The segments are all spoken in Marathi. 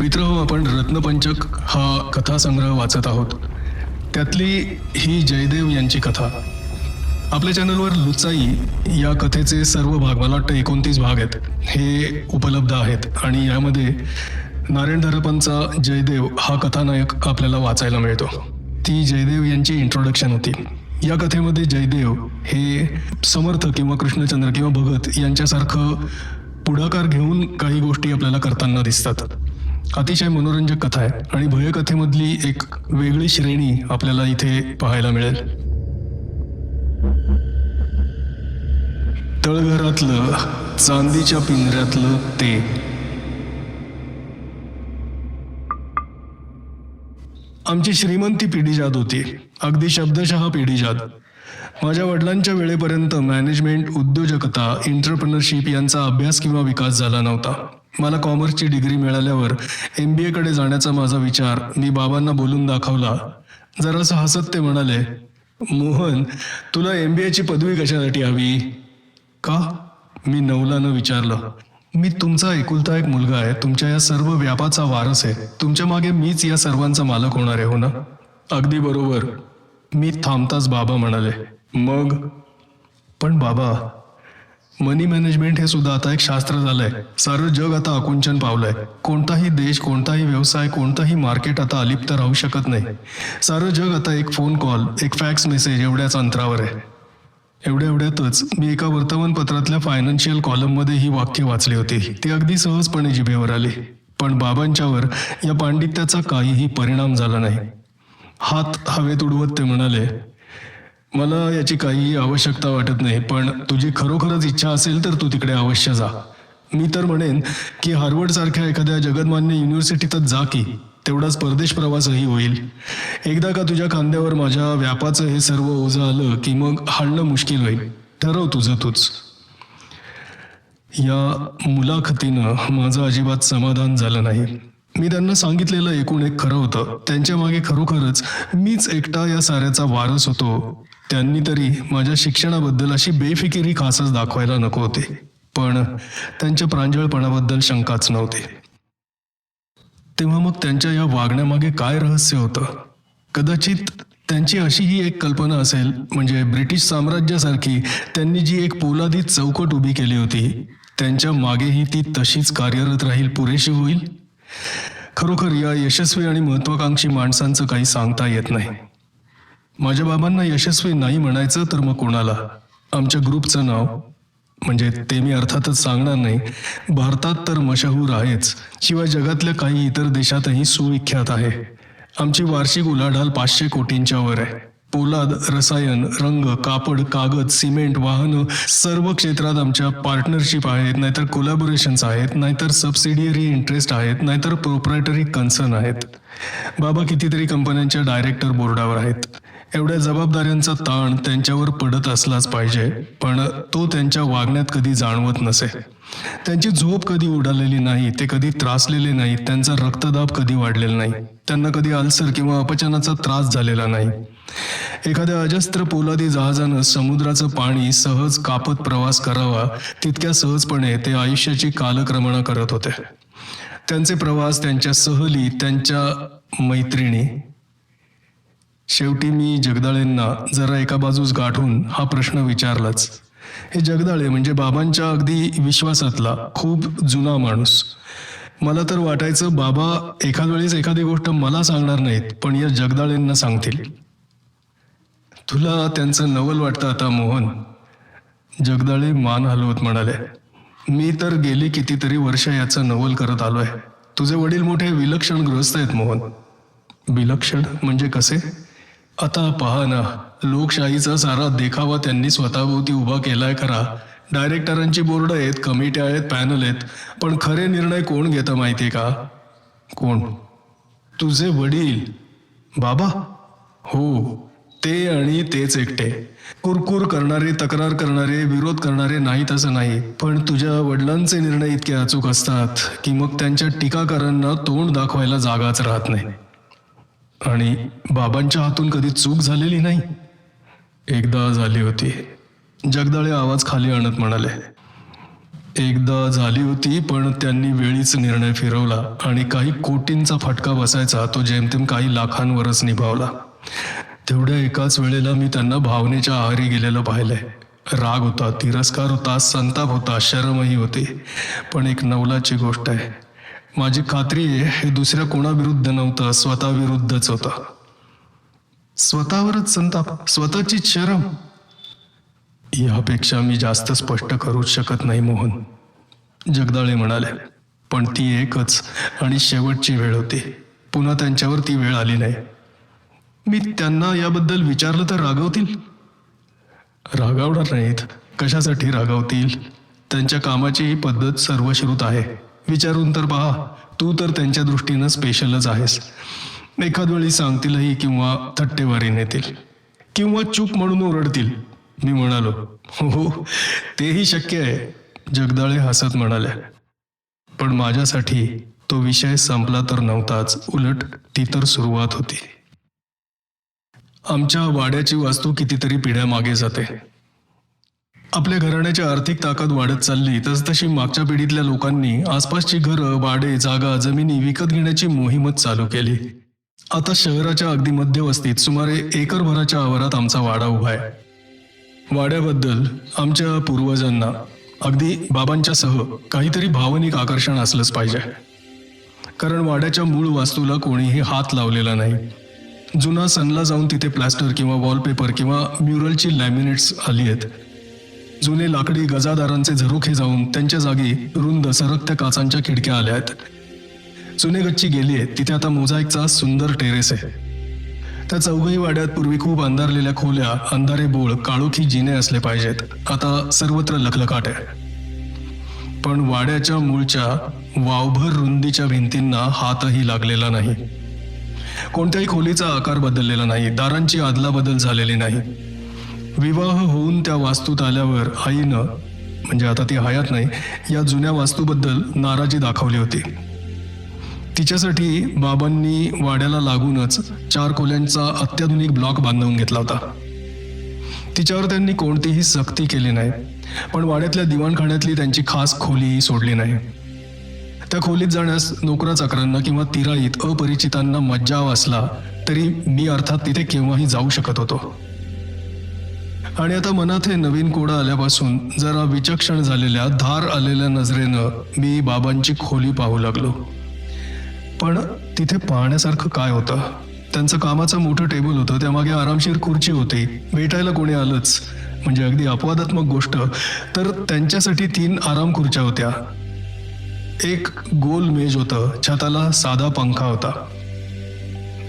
मित्र हो आपण रत्नपंचक हा कथासंग्रह वाचत आहोत. त्यातली ही जयदेव यांची कथा. आपल्या चॅनलवर लुचाई या कथेचे सर्व भाग मला वाटतं एकोणतीस भाग आहेत हे उपलब्ध आहेत. आणि यामध्ये नारायण धरपंचा जयदेव हा कथानायक आपल्याला वाचायला मिळतो. ती जयदेव यांची इंट्रोडक्शन होती. या कथेमध्ये जयदेव हे समर्थ किंवा कृष्णचंद्र किंवा भगत यांच्यासारखं पुढाकार घेऊन काही गोष्टी आपल्याला करताना दिसतात. अतिशय मनोरंजक कथा आहे आणि भयकथेमधली एक वेगळी श्रेणी आपल्याला इथे पाहायला मिळेल. तळघरातलं चांदीच्या पिंजऱ्यातलं ते. आमची श्रीमंती पिढीजात होती. अगदी शब्दशः पिढीजात. माझ्या वडिलांच्या वेळेपर्यंत मॅनेजमेंट उद्योजकता एंटरप्रिनरशिप यांचा अभ्यास किंवा विकास झाला नव्हता. मला कॉमर्सची डिग्री मिळाल्यावर एम बी एकडे जाण्याचा माझा विचार मी बाबांना बोलून दाखवला. जरासं हसत ते म्हणाले मोहन तुला एम बी एची पदवी कशासाठी हवी? का? मी नवलानं विचारलं. मी तुमचा एकुलता एक मुलगा आहे. तुमच्या या सर्व व्यापाचा वारस आहे. तुमच्या मागे मीच या सर्वांचा मालक होणार आहे हो ना? अगदी बरोबर. मी थांबताच बाबा म्हणाले मग? पण बाबा मनी मॅनेजमेंट हे सुद्धा आता एक शास्त्र झालंय. सारं जग आता आकुंचन पावलंय. कोणताही देश कोणताही व्यवसाय कोणताही मार्केट आता अलिप्त राहू शकत नाही. सारं जग आता एक फोन कॉल एक फॅक्स मेसेज एवढ्याच अंतरावर आहे. एवढ्या एवढ्यातच मी एका वर्तमानपत्रातल्या फायनान्शियल कॉलममध्ये ही वाक्य वाचली होती. ती अगदी सहजपणे जिभेवर आली. पण बाबांच्यावर या पांडित्याचा काहीही परिणाम झाला नाही. हात हवेत उडवत ते म्हणाले मला याची काहीही आवश्यकता वाटत नाही पण तुझी खरोखरच इच्छा असेल तर तू तिकडे अवश्य जा. मी तर म्हणेन की हार्वर्ड सारख्या एखाद्या जगतमान्य युनिव्हर्सिटीतच जा की तेवढाच परदेश प्रवासही होईल. एकदा का तुझ्या खांद्यावर माझ्या व्यापाचं हे सर्व ओझं आलं की मग हाणणं मुश्किल होईल. ठरव तुझं तूच. या मुलाखतीनं माझं अजिबात समाधान झालं नाही. मी त्यांना सांगितलेलं एकूण एक खरं होतं. त्यांच्या मागे खरोखरच मीच एकटा या साऱ्याचा वारस होतो. त्यांनी तरी माझ्या शिक्षणाबद्दल अशी बेफिकिरी खासच दाखवायला नको होते. पण त्यांच्या प्रांजळपणाबद्दल शंकाच नव्हती. तेव्हा मग त्यांच्या या वागण्यामागे काय रहस्य होतं? कदाचित त्यांची अशी ही एक कल्पना असेल म्हणजे ब्रिटिश साम्राज्यासारखी त्यांनी जी एक पोलादी चौकट उभी केली होती त्यांच्या मागेही ती तशीच कार्यरत राहील पुरेशी होईल? खरोखर या यशस्वी आणि महत्वाकांक्षी माणसांचं काही सांगता येत नाही. माझ्या बाबांना यशस्वी नाही म्हणायचं तर मग कोणाला? आमच्या ग्रुपचं नाव म्हणजे ते मी अर्थातच सांगणार नाही भारतात तर मशहूर आहेच शिवाय जगातल्या काही इतर देशातही सुविख्यात आहे. आमची वार्षिक उलाढाल पाचशे कोटींच्या वर आहे. पोलाद रसायन रंग कापड कागद सिमेंट वाहनं सर्व क्षेत्रात आमच्या पार्टनरशिप आहेत नाहीतर कोलॅबोरेशन्स आहेत नाहीतर सबसिडियरी इंटरेस्ट आहेत नाहीतर प्रोप्रायटरी कन्सर्न आहेत. बाबा कितीतरी कंपन्यांच्या डायरेक्टर बोर्डावर आहेत. एवढ्या जबाबदाऱ्यांचा ताण त्यांच्यावर पडत असलाच पाहिजे पण तो त्यांच्या वागण्यात कधी जाणवत नसे. त्यांची झोप कधी उडालेली नाही ते कधी त्रासलेले नाही त्यांचा रक्तदाब कधी वाढलेला नाही त्यांना कधी अल्सर किंवा अपचनाचा त्रास झालेला नाही. एखाद्या अजस्त्र पोलादी जहाजानं समुद्राचं पाणी सहज कापत प्रवास करावा तितक्या सहजपणे ते आयुष्याची कालक्रमणा करत होते. त्यांचे प्रवास त्यांच्या सहली त्यांच्या मैत्रिणी शेवटी मी जगदाळेंना जरा एका बाजूस गाठून हा प्रश्न विचारलाच. हे जगदाळे म्हणजे बाबांच्या अगदी विश्वासातला खूप जुना माणूस. मला तर वाटायचं बाबा एखाद वेळेस एखादी गोष्ट मला सांगणार नाहीत पण या जगदाळेंना सांगतील. तुला त्यांचं नवल वाटतं आता मोहन. जगदाळे मान हलवत म्हणाले. मी तर गेली कितीतरी वर्ष याचं नवल करत आलोय. तुझे वडील मोठे विलक्षण ग्रस्त आहेत मोहन. विलक्षण म्हणजे कसे? आता पहा ना लोकशाहीचा सारा देखावा त्यांनी स्वतःभोवती उभा केलाय खरा. डायरेक्टरांची बोर्ड आहेत कमिट्या आहेत पॅनल आहेत पण खरे निर्णय कोण घेतं माहितीये का? कोण? तुझे वडील. बाबा? हो ते आणि तेच एकटे. कुरकुर करणारे तक्रार करणारे विरोध करणारे नाहीत असं नाही. पण तुझ्या वडिलांचे निर्णय इतके अचूक असतात की मग त्यांच्या टीकाकारांना तोंड दाखवायला जागाच राहत नाही. आणि बाबांच्या हातून कधी चूक झालेली नाही. एकदा झाली होती. जगदाळे आवाज खाली आणत म्हणाले एकदा झाली होती पण त्यांनी वेळीच निर्णय फिरवला आणि काही कोटींचा फटका बसायचा तो जेमतेम काही लाखांवरच निभावला. तेवढ्या एकाच वेळेला मी त्यांना भावनेच्या आहारी गेलेलं पाहिलंय राग होता तिरस्कार होता संताप होता शरमही होती. पण एक नवलाची गोष्ट आहे माझी खात्री आहे हे दुसऱ्या कोणाविरुद्ध नव्हतं स्वतःविरुद्धच होतं. स्वतःवरच संताप स्वतःची शरम यापेक्षा मी जास्त स्पष्ट करूच शकत नाही मोहन. जगदाळे म्हणाले पण ती एकच आणि शेवटची वेळ होती. पुन्हा त्यांच्यावर ती वेळ आली नाही. मी त्यांना याबद्दल विचारलं तर रागवतील? रागावणार नाहीत. कशासाठी रागावतील? त्यांच्या कामाची ही पद्धत सर्वश्रुत आहे. विचारून तर पहा तू तर त्यांच्या दृष्टीनं स्पेशलच आहेस. एखाद वेळी सांगतीलही किंवा थट्टेवारी नेतील. किंवा चूक म्हणून ओरडतील. मी म्हणालो हो, हो तेही शक्य आहे जगदाळे हसत म्हणाल्या. पण माझ्यासाठी तो विषय संपला तर नव्हताच उलट ती तर सुरुवात होती. आमच्या वाड्याची वास्तू कितीतरी पिढ्या मागे जाते. आपल्या घराण्याची आर्थिक ताकद वाढत चालली तसतशी मागच्या पिढीतल्या लोकांनी आसपासची घरं वाडे जागा जमिनी विकत घेण्याची मोहीमच चालू केली. आता शहराच्या अगदी मध्यवस्तीत सुमारे एकरभराच्या आवारात आमचा वाडा उभा आहे. वाड्याबद्दल आमच्या पूर्वजांना अगदी बाबांच्या सह काहीतरी भावनिक आकर्षण असलंच पाहिजे. कारण वाड्याच्या मूळ वास्तूला कोणीही हात लावलेला नाही. जुना सनला जाऊन तिथे प्लॅस्टर किंवा वॉलपेपर किंवा म्युरलची लॅमिनेट्स आली आहेत. जुने लाकडी गजादारांचे झरोखे जाऊन त्यांच्या जागी रुंद सरकत्या काचांच्या खिडक्या आल्या आहेत. जुने गच्ची गेली आहे तिथे आता मोझाईकचा सुंदर टेरेस आहे. त्या चौघही वाड्यात पूर्वी खूप अंधारलेल्या खोल्या अंधारे बोळ काळोखी जिने असले पाहिजेत. आता सर्वत्र लखलकाट आहे. पण वाड्याच्या मूळच्या वावभर रुंदीच्या भिंतींना हातही लागलेला नाही. कोणत्याही खोलीचा आकार बदललेला नाही. दारांची आदलाबदल झालेली नाही. विवाह होऊन त्या वास्तूत आल्यावर आईनं म्हणजे आता ती हयात नाही या जुन्या वास्तूबद्दल नाराजी दाखवली होती. तिच्यासाठी बाबांनी वाड्याला लागूनच चार खोल्यांचा अत्याधुनिक ब्लॉक बांधवून घेतला होता. तिच्यावर त्यांनी कोणतीही सक्ती केली नाही पण वाड्यातल्या दिवाणखाण्यातली त्यांची खास खोलीही सोडली नाही. त्या खोलीत जाण्यास नोकरा चाकरांना किंवा तिराईत अपरिचितांना मज्जाव असला तरी मी अर्थात तिथे केव्हाही जाऊ शकत होतो. आणि आता मनात हे नवीन कोडं आल्यापासून जरा विचक्षण झालेल्या धार आलेल्या नजरेनं मी बाबांची खोली पाहू लागलो. पण तिथे पाहण्यासारखं काय होतं? त्यांचं कामाचं मोठं टेबल होतं त्यामागे आरामशीर खुर्ची होती भेटायला कोणी आलंच. म्हणजे अगदी अपवादात्मक गोष्ट. तर त्यांच्यासाठी तीन आराम खुर्च्या होत्या. एक गोल मेज होतं छताला साधा पंखा होता.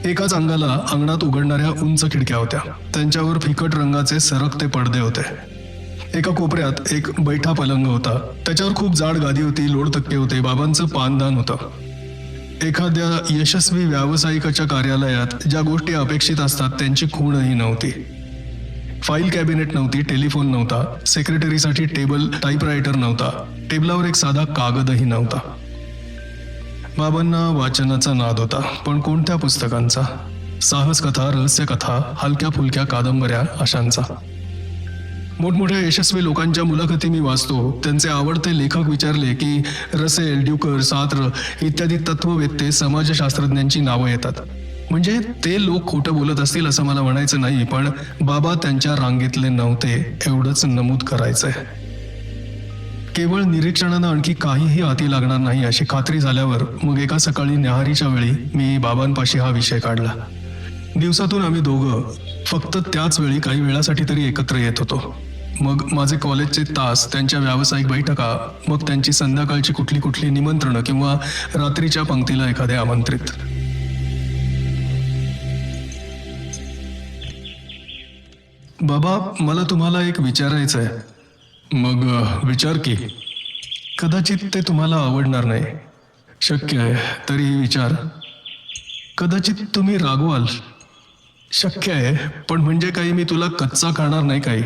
एकाच अंगाला अंगणात उघडणाऱ्या उंच खिडक्या होत्या. त्यांच्यावर फिकट रंगाचे सरकते पडदे होते. एका कोपऱ्यात एक बैठा पलंग होता. त्याच्यावर खूप जाड गादी होती लोड तक्के होते बाबांचं पानदान होतं. एखाद्या यशस्वी व्यावसायिकाच्या कार्यालयात ज्या गोष्टी अपेक्षित असतात त्यांची खूणही नव्हती. फाईल कॅबिनेट नव्हती टेलिफोन नव्हता सेक्रेटरीसाठी टेबल टाईपरायटर नव्हता टेबलावर एक साधा कागदही नव्हता. बाबांना वाचनाचा नाद होता पण कोणत्या पुस्तकांचा? साहस कथा रहस्य कथा हलक्या फुलक्या कादंबऱ्या अशांचा. मोठमोठ्या यशस्वी लोकांच्या मुलाखती मी वाचतो. त्यांचे आवडते लेखक विचारले की रसेल ड्युकर सात्र इत्यादी तत्ववेत्ते समाजशास्त्रज्ञांची नावं येतात. म्हणजे ते लोक खोटं बोलत असतील असं मला म्हणायचं नाही पण बाबा त्यांच्या रांगेतले नव्हते एवढंच नमूद करायचंय. केवळ निरीक्षणानं आणखी काहीही हाती लागणार नाही अशी खात्री झाल्यावर मग एका सकाळी न्याहारीच्या वेळी मी बाबांपाशी हा विषय काढला. दिवसातून आम्ही दोघं फक्त त्याच वेळी काही वेळासाठी तरी एकत्र येत होतो. मग माझे कॉलेजचे तास त्यांच्या व्यावसायिक बैठका मग त्यांची संध्याकाळची कुठली कुठली निमंत्रणं किंवा रात्रीच्या पंक्तीला एखादे आमंत्रित. बाबा मला तुम्हाला एक विचारायचं आहे मग विचार की. कदाचित ते तुम्हाला आवडणार नाही. शक्य आहे तरीही विचार. कदाचित तुम्ही रागवाल. शक्य आहे पण म्हणजे काही मी तुला कच्चा खाणार नाही काही.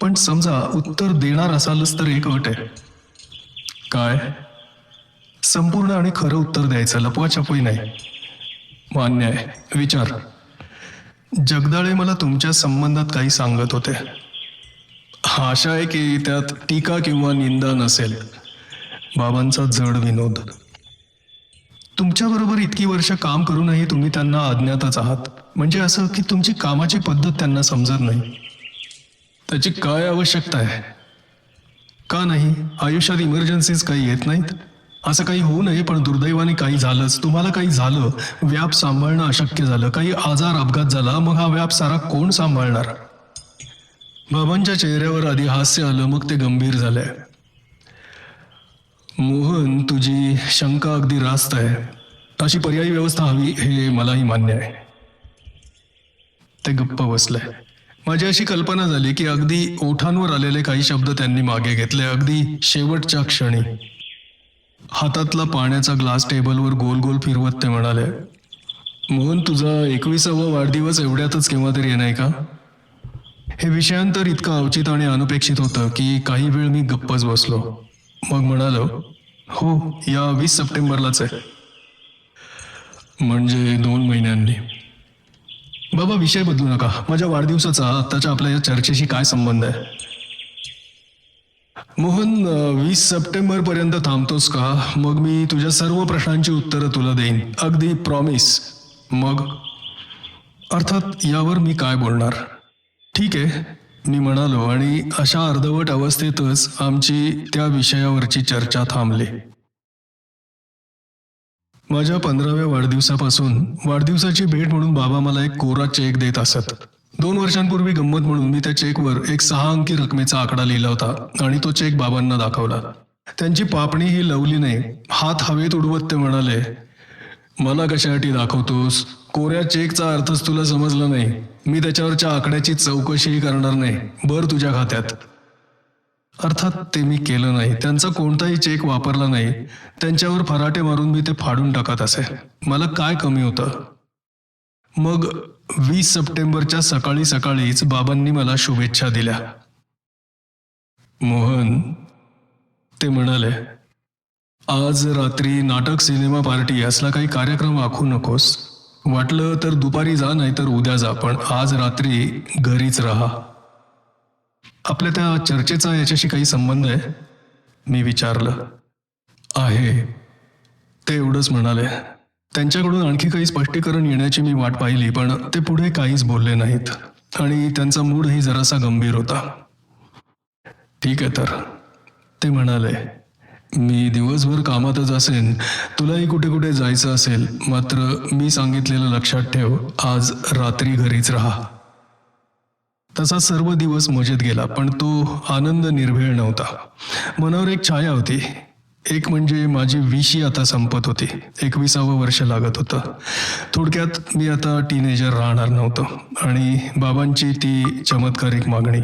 पण समजा उत्तर देणार असालच तर एक अट आहे. काय? संपूर्ण आणि खरं उत्तर द्यायचं लपवाछपवी नाही. मान्य आहे. विचार. जगदाळे मला तुमच्या संबंधात काही सांगत होते. आशा आहे की त्यात टीका किंवा निंदा नसेल. बाबांचा जड विनोद. तुमच्याबरोबर इतकी वर्ष काम करूनही तुम्ही त्यांना अज्ञातच आहात. म्हणजे असं की तुमची कामाची पद्धत त्यांना समजत नाही. त्याची काय आवश्यकता आहे? का नाही? आयुष्यात इमर्जन्सीज काही येत नाहीत? असं काही होऊ नये पण दुर्दैवाने काही झालंच. तुम्हाला काही झालं व्याप सांभाळणं अशक्य झालं. काही आजार अपघात झाला मग हा व्याप सारा कोण सांभाळणार? बाबांच्या चेहऱ्यावर आधी हास्य आलं मग ते गंभीर झालंय. मोहन तुझी शंका अगदी रास्त आहे. अशी पर्यायी व्यवस्था हवी हे मलाही मान्य आहे. ते गप्प बसलंय. माझी अशी कल्पना झाली की अगदी ओठांवर आलेले काही शब्द त्यांनी मागे घेतले अगदी शेवटच्या क्षणी. हातातला पाण्याचा ग्लास टेबलवर गोल गोल फिरवत ते म्हणाले मोहन तुझा एकविसावा वाढदिवस एवढ्यातच केव्हा तरी नाही का? हे विषयांतर इतकं अवचित आणि अनपेक्षित होतं की काही वेळ मी गप्पच बसलो. मग म्हणालो हो या वीस सप्टेंबरलाच आहे. म्हणजे दोन महिन्यांनी. बाबा विषय बदलू नका. माझ्या वाढदिवसाचा आत्ताच्या आपल्या या चर्चेशी काय संबंध आहे? मोहन वीस सप्टेंबर पर्यंत थांबतोस का? मग मी तुझ्या सर्व प्रश्नांची उत्तरं तुला देईन. अगदी प्रॉमिस मग? अर्थात यावर मी काय बोलणार? ठीक आहे. मी म्हणालो आणि अशा अर्धवट अवस्थेतच आमची त्या विषयावरची चर्चा थांबली. माझ्या पंधराव्या वाढदिवसापासून वाढदिवसाची भेट म्हणून बाबा मला एक कोरा चेक देत असत. दोन वर्षांपूर्वी गंमत म्हणून मी त्या चेकवर एक सहा अंकी रकमेचा आकडा लिहिला होता आणि तो चेक बाबांना दाखवला. त्यांची पापणी ही लवली नाही हात हवेत उडवत ते म्हणाले मला कशासाठी दाखवतोस? कोऱ्या चेकचा अर्थच तुला समजला नाही. मी त्याच्यावरच्या आकड्याची चौकशीही करणार नाही. बर तुझ्या खात्यात. अर्थात ते मी केलं नाही. त्यांचा कोणताही चेक वापरला नाही. त्यांच्यावर फराटे मारून मी ते फाडून टाकत असे. मला काय कमी होतं? मग वीस सप्टेंबरच्या सकाळी सकाळीच बाबांनी मला शुभेच्छा दिल्या. मोहन ते म्हणाले आज रात्री नाटक सिनेमा पार्टी असला काही कार्यक्रम आखू नकोस. वाटलं तर दुपारी जा नाही तर उद्या जा पण आज रात्री घरीच राहा. आपल्या त्या चर्चेचा याच्याशी काही संबंध आहे? मी विचारलं. आहे. ते एवढंच म्हणाले. त्यांच्याकडून आणखी काही स्पष्टीकरण येण्याची मी वाट पाहिली पण ते पुढे काहीच बोलले नाहीत. आणि त्यांचा मूडही जरासा गंभीर होता. ठीक आहे तर ते म्हणाले. मी दिवसभर कामातच असेन तुलाही कुठे कुठे जायचं असेल मात्र मी सांगितलेलं लक्षात ठेव आज रात्री घरीच राहा. तसा सर्व दिवस मजेत गेला पण तो आनंद निर्भेळ नव्हता. मनावर एक छाया होती. एक म्हणजे माझी विशी आता संपत होती. एकविसावं वर्ष लागत होतं. थोडक्यात मी आता टीनेजर राहणार नव्हतो. आणि बाबांची ती चमत्कारिक मागणी.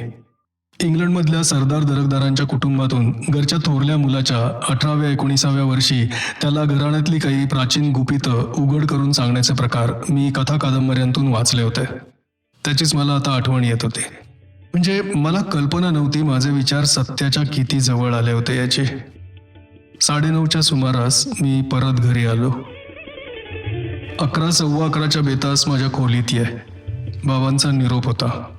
इंग्लंडमधल्या सरदार दरकदारांच्या कुटुंबातून घरच्या थोरल्या मुलाच्या अठराव्या एकोणीसाव्या वर्षी त्याला घराण्यातली काही प्राचीन गुपितं उघड करून सांगण्याचे प्रकार मी कथा कादंबऱ्यांतून वाचले होते. त्याचीच मला आता आठवण येत होती. म्हणजे मला कल्पना नव्हती माझे विचार सत्याच्या किती जवळ आले होते याची. साडेनऊच्या सुमारास मी परत घरी आलो. अकरा सव्वा अकराच्या बेतास माझ्या खोलीत ये. बाबांचा निरोप होता.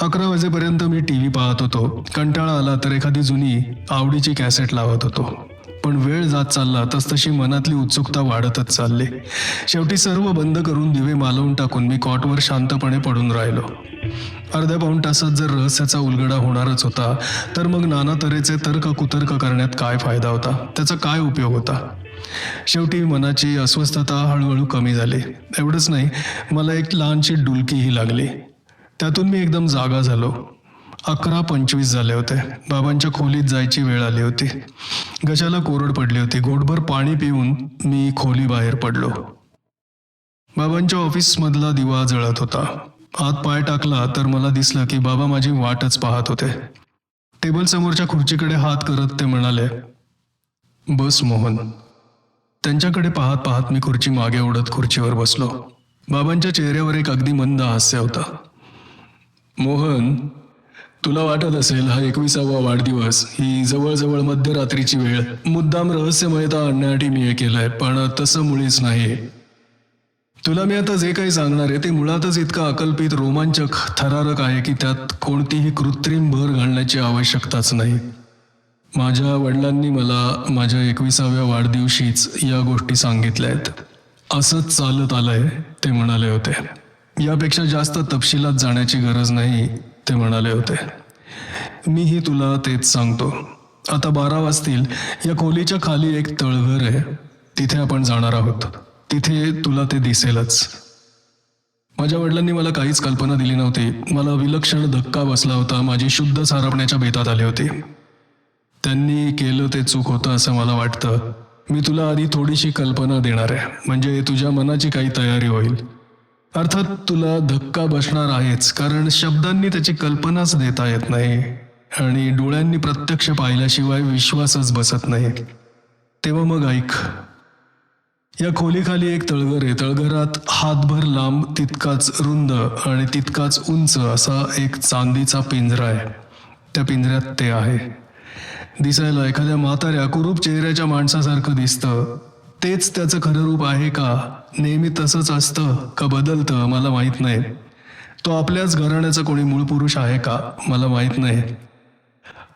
अकरा वाजेपर्यंत मी टी व्ही पाहत होतो. कंटाळा आला तर एखादी जुनी आवडीची कॅसेट लावत होतो. पण वेळ जात चालला तसतशी मनातली उत्सुकता वाढतच चालली. शेवटी सर्व बंद करून दिवे मालवून टाकून मी कॉटवर शांतपणे पडून राहिलो. अर्ध्या पाऊण तासात जर रहस्याचा उलगडा होणारच होता तर मग नाना तऱ्हेचे तर्क कुतर्क करण्यात काय फायदा होता? त्याचा काय उपयोग होता? शेवटी मनाची अस्वस्थता हळूहळू कमी झाली. एवढंच नाही मला एक लहानशी डुलकीही लागली. त्यातून मी एकदम जागा झालो. अकरा पंचवीस झाले होते. बाबांच्या खोलीत जायची वेळ आली होती. गशाला कोरड पडली होती. घोटभर पाणी पिऊन मी खोली बाहेर पडलो. बाबांच्या ऑफिसमधला दिवा जळत होता. आत पाय टाकला तर मला दिसलं की बाबा माझी वाटच पाहत होते. टेबल समोरच्या खुर्चीकडे हात करत ते म्हणाले बस मोहन. त्यांच्याकडे पाहत पाहत मी खुर्ची मागे ओढत खुर्चीवर बसलो. बाबांच्या चेहऱ्यावर एक अगदी मंद हास्य होता. मोहन तुला वाटत असेल हा एकविसावा वाढदिवस ही जवळजवळ मध्यरात्रीची वेळ. मुद्दाम रहस्यमयता आणण्यासाठी मी हे केलंय पण तसं मुळीच नाही. तुला मी आता जे काही सांगणार आहे ते मुळातच इतकं अकल्पित रोमांचक थरारक आहे की त्यात कोणतीही कृत्रिम भर घालण्याची आवश्यकताच नाही. माझ्या वडिलांनी मला माझ्या एकविसाव्या वाढदिवशीच या गोष्टी सांगितल्या आहेत असंच चालत आलंय ते म्हणाले होते. यापेक्षा जास्त तपशिलात जाण्याची गरज नाही ते म्हणाले होते. मीही तुला तेच सांगतो. आता बारा वाजतील. या खोलीच्या खाली एक तळघर आहे. तिथे आपण जाणार आहोत. तिथे तुला ते दिसेलच. माझ्या वडिलांनी मला काहीच कल्पना दिली नव्हती. मला विलक्षण धक्का बसला होता. माझी शुद्ध सारपण्याच्या बेतात आली होती. त्यांनी केलं ते चूक होतं असं मला वाटतं. मी तुला आधी थोडीशी कल्पना देणार आहे. म्हणजे तुझ्या मनाची काही तयारी होईल. अर्थात तुला धक्का बसणार आहेच कारण शब्दांनी त्याची कल्पनाच देता येत नाही आणि डोळ्यांनी प्रत्यक्ष पाहिल्याशिवाय विश्वासच बसत नाही. तेव्हा मग ऐक. या खोलीखाली एक तळघर आहे. तळघरात हातभर लांब तितकाच रुंद आणि तितकाच उंच असा एक चांदीचा पिंजरा आहे. त्या पिंजऱ्यात ते आहे. दिसायला एखाद्या म्हाताऱ्या कुरूप चेहऱ्याच्या माणसासारखं दिसतं. तेच त्याचं खरं रूप आहे का? नेहमी तसंच असतं का बदलतं मला माहीत नाही. तो आपल्याच घराण्याचा कोणी मूळ पुरुष आहे का मला माहीत नाही.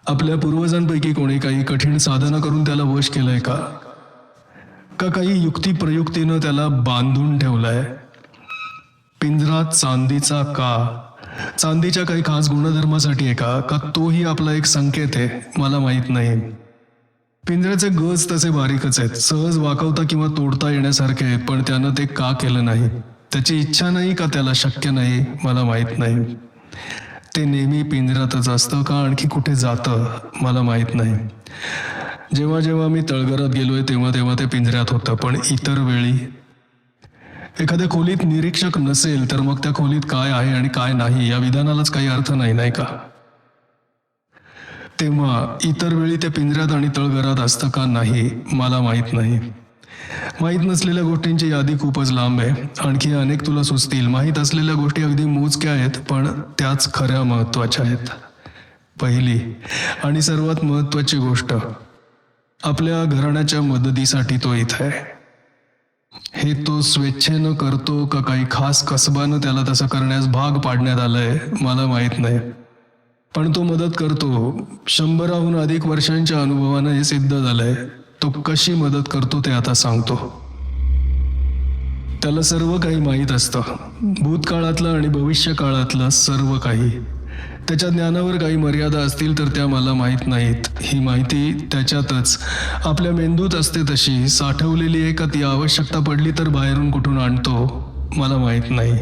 आपल्या पूर्वजांपैकी कोणी काही कठीण साधना करून त्याला वश केलंय का? का काही युक्ती प्रयुक्तीनं त्याला बांधून ठेवलाय? पिंजरा चांदीचा का? चांदीच्या काही खास गुणधर्मासाठी आहे का? का तोही आपला एक संकेत आहे? मला माहीत नाही. पिंजऱ्याचे गज तसे बारीकच आहेत. सहज वाकवता किंवा तोडता येण्यासारखे आहेत पण त्यानं ते का केलं नाही? त्याची इच्छा नाही का त्याला शक्य नाही? मला माहीत नाही. ते नेहमी पिंजऱ्यातच असतं का आणखी कुठे जातं? मला माहीत नाही. जेव्हा जेव्हा मी तळघरात गेलोय तेव्हा तेव्हा ते पिंजऱ्यात होतं पण इतर वेळी एखाद्या खोलीत निरीक्षक नसेल तर मग त्या खोलीत काय आहे आणि काय नाही या विधानालाच काही अर्थ नाही नाही का? तेव्हा इतर वेळी त्या पिंजऱ्यात आणि तळघरात असतं का नाही मला माहीत नाही. माहीत नसलेल्या गोष्टींची यादी खूपच लांब आहे. आणखी अनेक तुला सुचतील. माहीत असलेल्या गोष्टी अगदी मोजक्या आहेत पण त्याच खऱ्या महत्त्वाच्या आहेत. पहिली आणि सर्वात महत्वाची गोष्ट आपल्या घराण्याच्या मदतीसाठी तो इथं आहे. हे तो स्वेच्छेनं करतो का काही खास कसबानं त्याला तसं करण्यास भाग पाडण्यात आलंय मला माहीत नाही. पण तो मदत करतो. शंभराहून अधिक वर्षांच्या अनुभवानं हे सिद्ध झालंय. तो कशी मदत करतो ते आता सांगतो. त्याला सर्व काही माहीत असतं. भूतकाळातलं आणि भविष्य काळातलं सर्व काही. त्याच्या ज्ञानावर काही मर्यादा असतील तर त्या मला माहीत नाहीत. ही माहिती त्याच्यातच. आपल्या मेंदूत असते तशी. साठवलेली आहे का ती आवश्यकता पडली तर बाहेरून कुठून आणतो? मला माहीत नाही.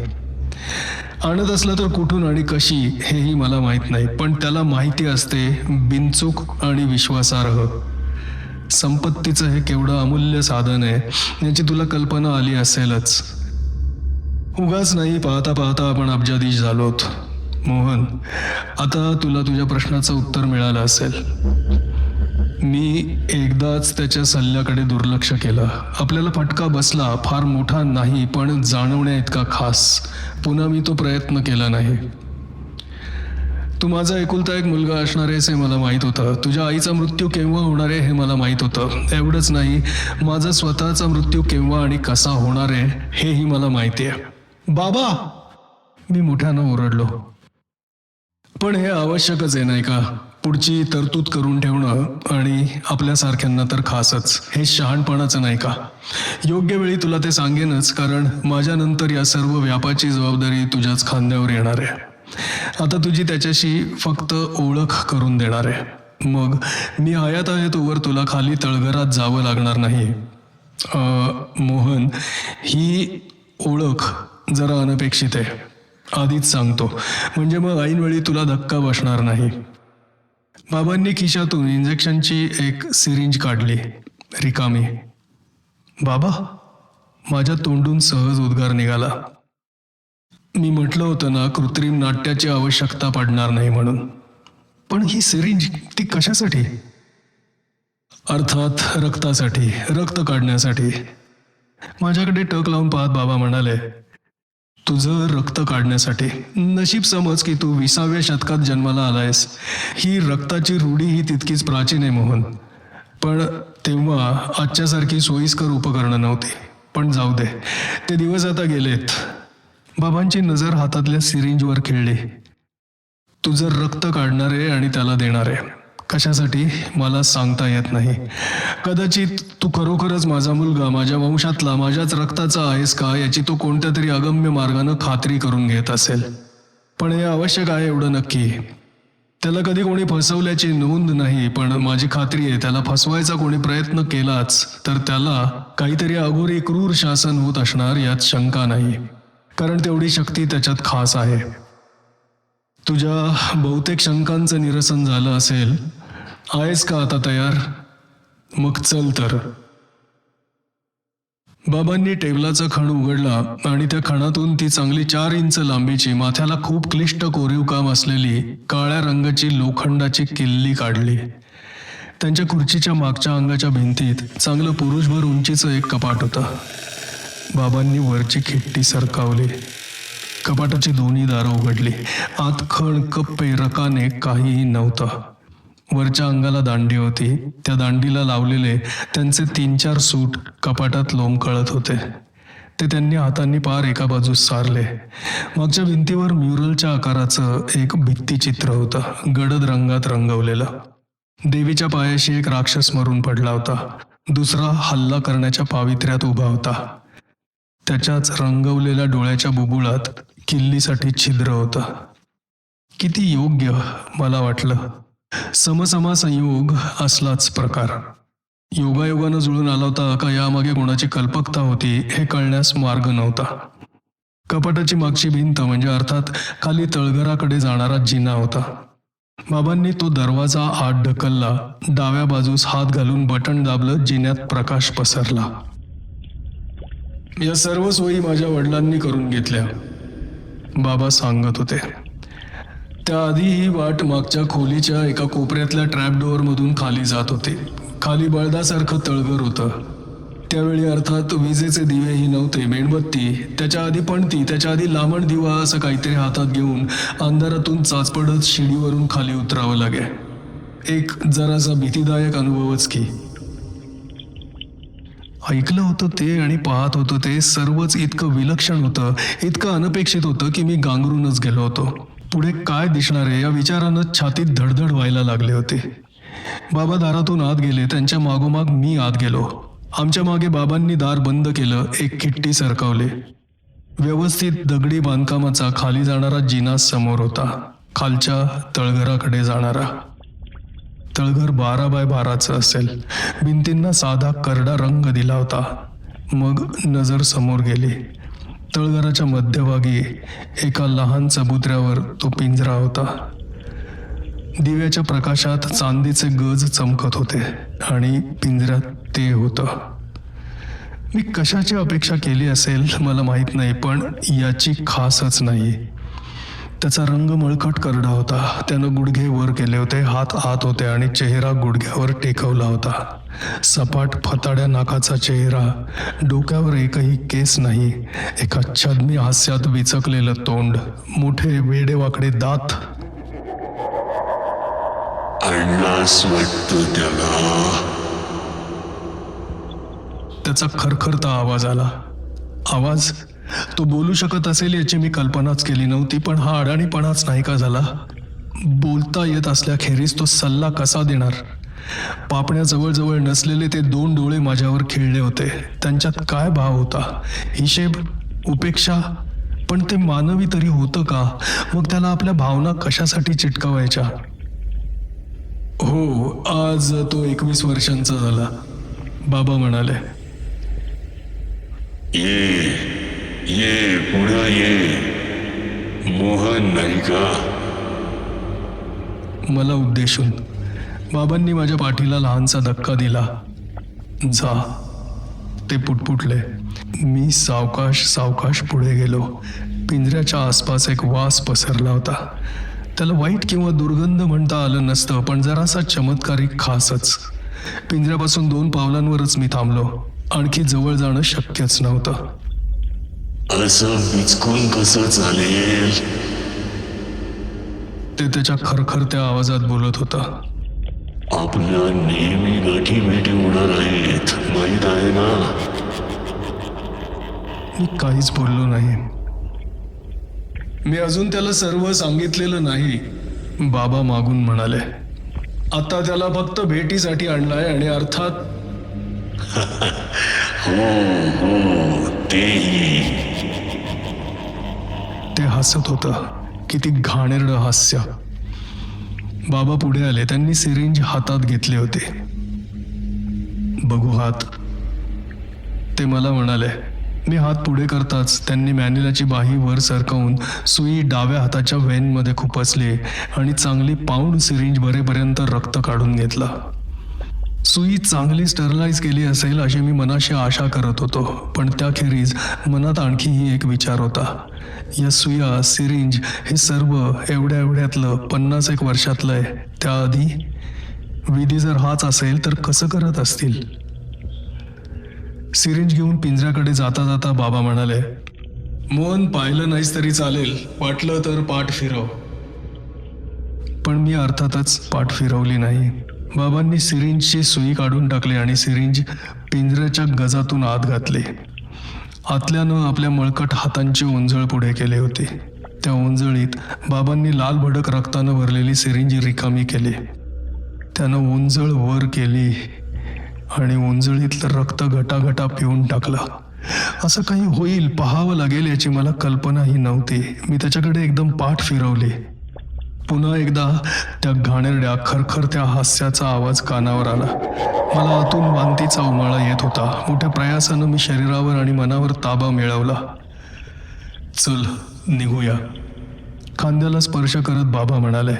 आणत असलं तर कुठून आणि कशी हेही मला माहीत नाही. पण त्याला माहिती असते बिनचूक आणि विश्वासार्ह. संपत्तीचं हे केवढं अमूल्य साधन आहे याची तुला कल्पना आली असेलच. उगाच नाही पाहता पाहता आपण अब्जाधीश झालोत. मोहन आता तुला तुझ्या प्रश्नाचं उत्तर मिळालं असेल. मी एकदाच त्याच्या सल्ल्याकडे दुर्लक्ष केलं. आपल्याला फटका बसला फार मोठा नाही पण जाणवण्या इतका खास. पुन्हा मी तो प्रयत्न केला नाही. तू माझा एकुलता एक मुलगा असणार आहेस हे मला माहीत होतं. तुझ्या आईचा मृत्यू केव्हा होणार आहे हे मला माहीत होतं. एवढंच नाही माझा स्वतःचा मृत्यू केव्हा आणि कसा होणार आहे हेही मला माहिती आहे. बाबा! मी मोठ्यानं ओरडलो. पण हे आवश्यकच आहे नाही का? पुढची तरतूद करून ठेवणं आणि आपल्यासारख्यांना तर खासच. हे शहाणपणाचं नाही का? योग्य वेळी तुला ते सांगेनच कारण माझ्यानंतर या सर्व व्यापाची जबाबदारी तुझ्याच खांद्यावर येणार आहे. आता तुझी त्याच्याशी फक्त ओळख करून देणार आहे. मग मी हयात आहे तोवर तुला खाली तळघरात जावं लागणार नाही. मोहन ही ओळख जरा अनपेक्षित आहे. आधीच सांगतो. म्हणजे मग ऐनवेळी तुला धक्का बसणार नाही. बाबांनी खिशातून इंजेक्शनची एक सिरिंज काढली. रिकामी. बाबा माझ्या तोंडून सहज उद्गार निघाला. मी म्हटलं होतं ना कृत्रिम नाट्याची आवश्यकता पडणार नाही म्हणून. पण ही सिरिंज ती कशासाठी? अर्थात रक्तासाठी रक्त काढण्यासाठी. माझ्याकडे टक लावून पाहत बाबा म्हणाले तुझं रक्त काढण्यासाठी. नशीब समज की तू विसाव्या शतकात जन्माला आलायस. ही रक्ताची रूढी ही तितकीच प्राचीन आहे मोहन. पण तेव्हा आजच्यासारखी सोयीस्कर उपकरणं नव्हती. पण जाऊ दे. ते दिवस आता गेलेत. बाबांची नजर हातातल्या सिरिंजवर खेळली. तुझं रक्त काढणारे आणि त्याला देणारे. कशासाठी मला सांगता येत नाही. कदाचित तू खरोखरच माझा मुलगा माझ्या वंशातला माझ्याच रक्ताचा आहेस का याची तो कोणत्या तरी अगम्य मार्गानं खात्री करून घेत असेल. पण हे आवश्यक आहे एवढं नक्की. त्याला कधी कोणी फसवल्याची नोंद नाही पण माझी खात्री आहे त्याला फसवायचा कोणी प्रयत्न केलाच तर त्याला काहीतरी अघोरी क्रूर शासन होत असणार यात शंका नाही. कारण तेवढी शक्ती त्याच्यात खास आहे. तुझ्या बहुतेक शंकांचं निरसन झालं असेल आहेस का आता तयार? मग चल तर. बाबांनी टेबलाचा खण उघडला आणि त्या खणातून ती चांगली चार इंच लांबीची माथ्याला खूप क्लिष्ट कोरीव काम असलेली काळ्या रंगाची लोखंडाची किल्ली काढली. त्यांच्या खुर्चीच्या मागच्या अंगाच्या भिंतीत चांगलं पुरुषभर उंचीचं एक कपाट होतं. बाबांनी वरची खिट्टी सरकावली. कपाटाची दोन्ही दारं उघडली. आत खण कप्पे रकाने काहीही नव्हतं. वरच्या अंगाला दांडी होती. त्या दांडीला लावलेले त्यांचे तीन चार सूट कपाटात लोंबकळत होते. ते त्यांनी हातांनी पार एका बाजूस सारले. मागच्या भिंतीवर म्युरलच्या आकाराचं एक भित्तीचित्र होतं. गडद रंगात रंगवलेलं. देवीच्या पायाशी एक राक्षस मरून पडला होता. दुसरा हल्ला करण्याच्या पावित्र्यात उभा होता. त्याच्याच रंगवलेल्या डोळ्याच्या बुबुळात किल्लीसाठी छिद्र होता. किती योग्य मला वाटलं. समसमा संयोग असलाच प्रकार. योगायोगानं जुळून आला होता का यामागे कोणाची कल्पकता होती हे कळण्यास मार्ग नव्हता. कपाटाची मागची भिंत म्हणजे अर्थात खाली तळघराकडे जाणारा जिना होता. बाबांनी तो दरवाजा आत ढकलला डाव्या बाजूस हात घालून बटण दाबलं जिन्यात प्रकाश पसरला. या सर्व सोयी माझ्या वडिलांनी करून घेतल्या. बाबा सांगत होते. त्याआधी ही वाट मागच्या खोलीच्या एका कोपऱ्यातल्या ट्रॅपडोअरमधून खाली जात होती. खाली बळदासारखं तळघर होतं. त्यावेळी अर्थात विजेचे दिवेही नव्हते मेणबत्ती त्याच्या आधी पणती त्याच्या आधी लांबण दिवा असं काहीतरी हातात घेऊन अंधारातून चाचपडत शिडीवरून खाली उतरावं लागे. एक जरासा भीतीदायक अनुभवच की ऐकलं होतं ते आणि पाहत होतं ते सर्वच इतकं विलक्षण होतं इतकं अनपेक्षित होतं की मी गांगरूनच गेलो होतो. पुढे काय दिसणार आहे या विचारानं छातीत धडधड व्हायला लागले होते. बाबा दारातून आत गेले त्यांच्या मागोमाग मी आत गेलो. आमच्या मागे बाबांनी दार बंद केलं एक किट्टी सरकावले. व्यवस्थित दगडी बांधकामाचा खाली जाणारा जिना समोर होता खालच्या तळघराकडे जाणारा. तळघर बारा बाय बाराचं असेल. भिंतींना साधा करडा रंग दिला होता. मग नजर समोर गेली. तळघराच्या मध्यभागी एका लहान चबुतऱ्यावर तो पिंजरा होता. दिव्याच्या प्रकाशात चांदीचे गज चमकत होते आणि पिंजऱ्यात ते होतं. मी कशाची अपेक्षा केली असेल मला माहीत नाही पण याची खासच नाही त्याचा रंग मळकट करडा होता. त्यानं गुडघे वर केले होते हात आत होते आणि चेहरा गुडघ्यावर टेकवला होता. सपाट फताड्या नाकाचा चेहरा डोक्यावर एकही केस नाही एका छद्मी हास्यात विचकलेलं तोंड मोठे वेडेवाकडे दात. त्याचा खरखरता आवाज आला. आवाज तो बोलू शकत असेल याची मी कल्पनाच केली नव्हती पण हा अडाणीपणाच नाही का झाला? बोलता येत असल्याखेरीज तो सल्ला कसा देणार? पापण्या जवळजवळ नसलेले ते दोन डोळे माझ्यावर खिळले होते. त्यांच्यात काय भाव होता? हिशेब? उपेक्षा? पण ते मानवी तरी होतं का? मग त्याला आपल्या भावना कशासाठी चिटकावायच्या? हो आज तो एकवीस वर्षांचा झाला बाबा म्हणाले. ये पुढं ये मोहन नाही का। मला उद्देशून बाबांनी माझ्या पाठीला लहानसा धक्का दिला. जा ते पुटपुटले. मी सावकाश सावकाश पुढे गेलो. पिंजऱ्याच्या आसपास एक वास पसरला होता. त्याला वाईट किंवा दुर्गंध म्हणता आलं नसतं पण जरासा चमत्कारिक खासच. पिंजऱ्यापासून दोन पावलांवरच मी थांबलो. आणखी जवळ जाणं शक्यच नव्हतं. असं बिचकून कसं चालेल? ते त्याच्या खरखरत्या आवाजात बोलत होता. आपल्या नेहमी गाठी भेटी होणार आहेत. माहीत आहे ना? मी काहीच बोललो नाही. मी अजून त्याला सर्व सांगितलेलं नाही बाबा मागून म्हणाले. आता त्याला फक्त भेटीसाठी आणलाय आणि अर्थात हो हो तेही. ते हसत होतं. किती घाणेरडं हास्य. बाबा पुढे आले. त्यांनी सिरिंज हातात घेतले होते. बघू हात. ते मला म्हणाले मी हात पुढे करताच त्यांनी मॅनिलाची बाही वर सरकवून सुई डाव्या हाताच्या वेनमध्ये खुपसली आणि चांगली पाऊंड सिरिंज भरेपर्यंत रक्त काढून घेतला. सुई चांगली स्टरलाइज केली असेल अशी मी मनाशी आशा करत होतो. पण त्याखेरीज मनात आणखीही एक विचार होता. या सुया सिरिंज हे सर्व एवढ्या एवढ्यातलं पन्नास एक वर्षातलं आहे. त्याआधी विधी जर हाच असेल तर कसं करत असतील? सिरिंज घेऊन पिंजऱ्याकडे जाता जाता बाबा म्हणाले मन पाहिलं नाहीस तरी चालेल वाटलं तर पाठ फिरव. पण मी अर्थातच पाठ फिरवली नाही. बाबांनी सिरिंजची सुई काढून टाकली आणि सिरिंज पिंजऱ्याच्या गजातून आत घातली. आतल्यानं आपल्या मळकट हातांची ओंजळ पुढे केली होती. त्या ओंजळीत बाबांनी लाल भडक रक्तानं भरलेली सिरिंज रिकामी केली. त्यानं ओंजळ वर केली आणि ओंजळीतलं रक्त घटाघटा पिऊन टाकलं. असं काही होईल पाहावं लागेल याची मला कल्पनाही नव्हती. मी त्याच्याकडे एकदम पाठ फिरवली. पुन्हा एकदा त्या घाणेरड्या खरखरत्या हास्याचा आवाज कानावर आला. मला आतून वांतीचा उमाळा येत होता. मोठ्या प्रयासानं मी शरीरावर आणि मनावर ताबा मिळवला. चल निघूया. खांद्याला स्पर्श करत बाबा म्हणाले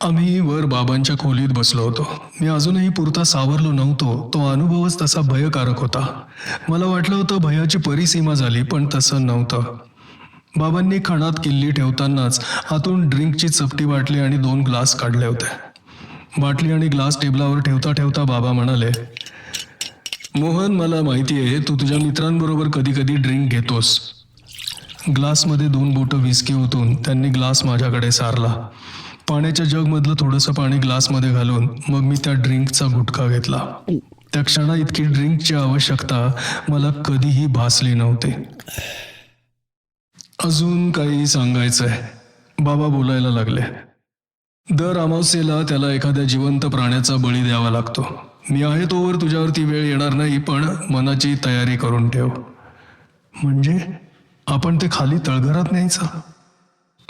आम्ही वर बाबांच्या खोलीत बसलो होतो. मी अजूनही पुरता सावरलो नव्हतो. तो अनुभवच तसा भयकारक होता. मला वाटलं होतं भयाची परिसीमा झाली पण तसं नव्हतं. बाबांनी खणात किल्ली ठेवतानाच आतून ड्रिंकची चपटी बाटली आणि दोन ग्लास काढले होते. बाटली आणि ग्लास टेबलावर ठेवता ठेवता बाबा म्हणाले मोहन मला माहिती आहे तू तुझ्या मित्रांबरोबर कधी कधी ड्रिंक घेतोस. ग्लासमध्ये दोन बोटं विस्की ओतून त्यांनी ग्लास माझ्याकडे सारला. पाण्याच्या जगमधलं थोडंसं पाणी ग्लासमध्ये घालून मग मी त्या ड्रिंकचा गुटखा घेतला. त्या क्षणा इतकी ड्रिंकची आवश्यकता मला कधीही भासली नव्हती. अजून काही सांगायचंय. बाबा बोलायला लागले. दर अमावस्येला त्याला एखाद्या जिवंत प्राण्याचा बळी द्यावा लागतो. मी आहे तोवर तुझ्यावरती वेळ येणार नाही पण मनाची तयारी करून ठेव. म्हणजे? आपण ते खाली तळघरात न्यायचं?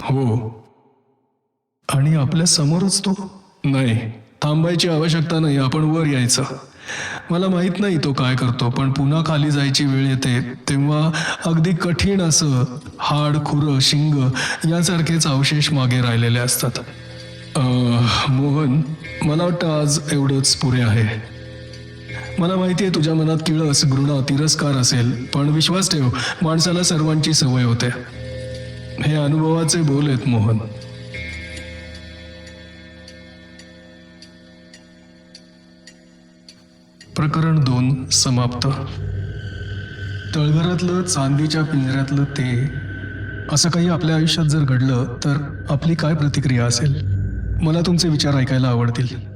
हो. आणि आपल्या समोरच तो? नाही. थांबायची आवश्यकता नाही. आपण वर यायचं. मला माहीत नाही तो काय करतो पण पुन्हा खाली जायची वेळ येते तेव्हा अगदी कठीण असं हाड खुरं शिंग यासारखेच अवशेष मागे राहिलेले असतात. मोहन मला वाटतं आज एवढंच पुरे आहे. मला माहिती आहे तुझ्या मनात किळस घृणा तिरस्कार असेल पण विश्वास ठेव माणसाला सर्वांची सवय होते. हे अनुभवाचे बोल आहेत मोहन. प्रकरण दोन समाप्त. तळघरातलं चांदीच्या पिंजऱ्यातलं ते असं काही आपल्या आयुष्यात जर घडलं तर आपली काय प्रतिक्रिया असेल? मला तुमचे विचार ऐकायला आवडतील.